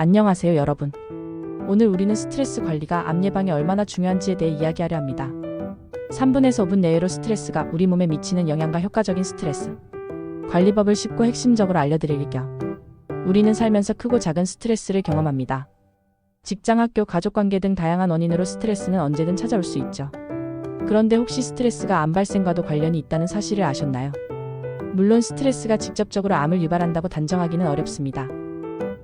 안녕하세요, 여러분. 오늘 우리는 스트레스 관리가 암 예방에 얼마나 중요한지에 대해 이야기하려 합니다. 3분에서 5분 내외로 스트레스가 우리 몸에 미치는 영향과 효과적인 스트레스 관리법을 쉽고 핵심적으로 알려드릴 겸 우리는 살면서 크고 작은 스트레스를 경험합니다. 직장, 학교, 가족 관계 등 다양한 원인으로 스트레스는 언제든 찾아올 수 있죠. 그런데 혹시 스트레스가 암 발생과도 관련이 있다는 사실을 아셨나요? 물론 스트레스가 직접적으로 암을 유발한다고 단정하기는 어렵습니다.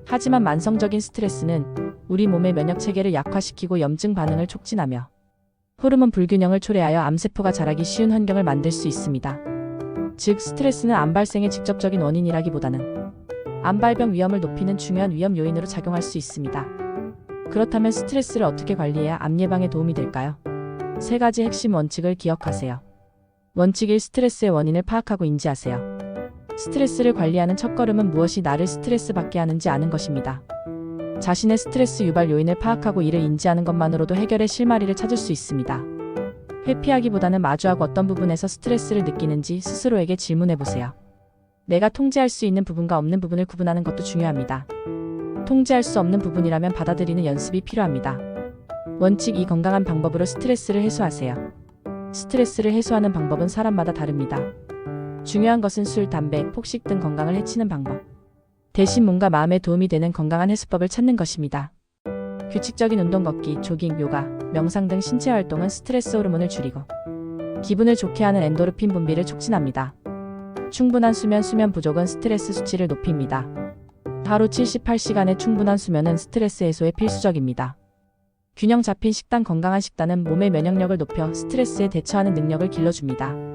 하지만 만성적인 스트레스는 우리 몸의 면역 체계를 약화시키고 염증 반응을 촉진하며 호르몬 불균형을 초래하여 암세포가 자라기 쉬운 환경을 만들 수 있습니다. 즉, 스트레스는 암 발생의 직접적인 원인이라기보다는 암 발병 위험을 높이는 중요한 위험 요인으로 작용할 수 있습니다. 그렇다면 스트레스를 어떻게 관리해야 암 예방에 도움이 될까요? 세 가지 핵심 원칙을 기억하세요. 원칙 1. 스트레스의 원인을 파악하고 인지하세요. 스트레스를 관리하는 첫걸음은 무엇이 나를 스트레스 받게 하는지 아는 것입니다. 자신의 스트레스 유발 요인을 파악하고 이를 인지하는 것만으로도 해결의 실마리를 찾을 수 있습니다. 회피하기보다는 마주하고 어떤 부분에서 스트레스를 느끼는지 스스로에게 질문해 보세요. 내가 통제할 수 있는 부분과 없는 부분을 구분하는 것도 중요합니다. 통제할 수 없는 부분이라면 받아들이는 연습이 필요합니다. 원칙 2. 건강한 방법으로 스트레스를 해소하세요. 스트레스를 해소하는 방법은 사람마다 다릅니다. 중요한 것은 술, 담배, 폭식 등 건강을 해치는 방법. 대신 몸과 마음에 도움이 되는 건강한 해소법을 찾는 것입니다. 규칙적인 운동 걷기, 조깅, 요가, 명상 등 신체 활동은 스트레스 호르몬을 줄이고 기분을 좋게 하는 엔도르핀 분비를 촉진합니다. 충분한 수면, 수면 부족은 스트레스 수치를 높입니다. 하루 78시간의 충분한 수면은 스트레스 해소에 필수적입니다. 균형 잡힌 식단, 건강한 식단은 몸의 면역력을 높여 스트레스에 대처하는 능력을 길러줍니다.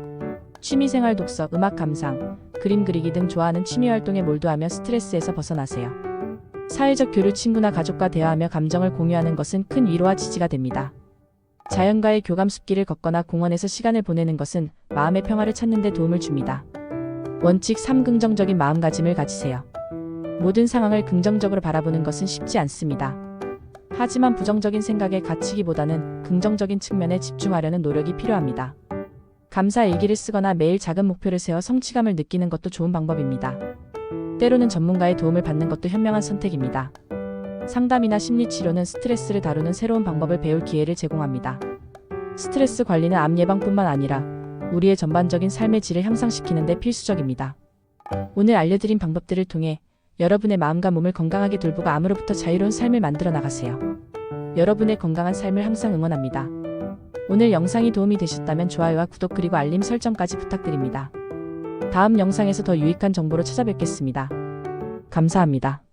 취미생활 독서, 음악 감상, 그림 그리기 등 좋아하는 취미 활동에 몰두하며 스트레스에서 벗어나세요. 사회적 교류 친구나 가족과 대화하며 감정을 공유하는 것은 큰 위로와 지지가 됩니다. 자연과의 교감 숲길을 걷거나 공원에서 시간을 보내는 것은 마음의 평화를 찾는 데 도움을 줍니다. 원칙 3. 긍정적인 마음가짐을 가지세요. 모든 상황을 긍정적으로 바라보는 것은 쉽지 않습니다. 하지만 부정적인 생각에 갇히기보다는 긍정적인 측면에 집중하려는 노력이 필요합니다. 감사 일기를 쓰거나 매일 작은 목표를 세워 성취감을 느끼는 것도 좋은 방법입니다. 때로는 전문가의 도움을 받는 것도 현명한 선택입니다. 상담이나 심리치료는 스트레스를 다루는 새로운 방법을 배울 기회를 제공합니다. 스트레스 관리는 암 예방뿐만 아니라 우리의 전반적인 삶의 질을 향상시키는 데 필수적입니다. 오늘 알려드린 방법들을 통해 여러분의 마음과 몸을 건강하게 돌보고 암으로부터 자유로운 삶을 만들어 나가세요. 여러분의 건강한 삶을 항상 응원합니다. 오늘 영상이 도움이 되셨다면 좋아요와 구독 그리고 알림 설정까지 부탁드립니다. 다음 영상에서 더 유익한 정보로 찾아뵙겠습니다. 감사합니다.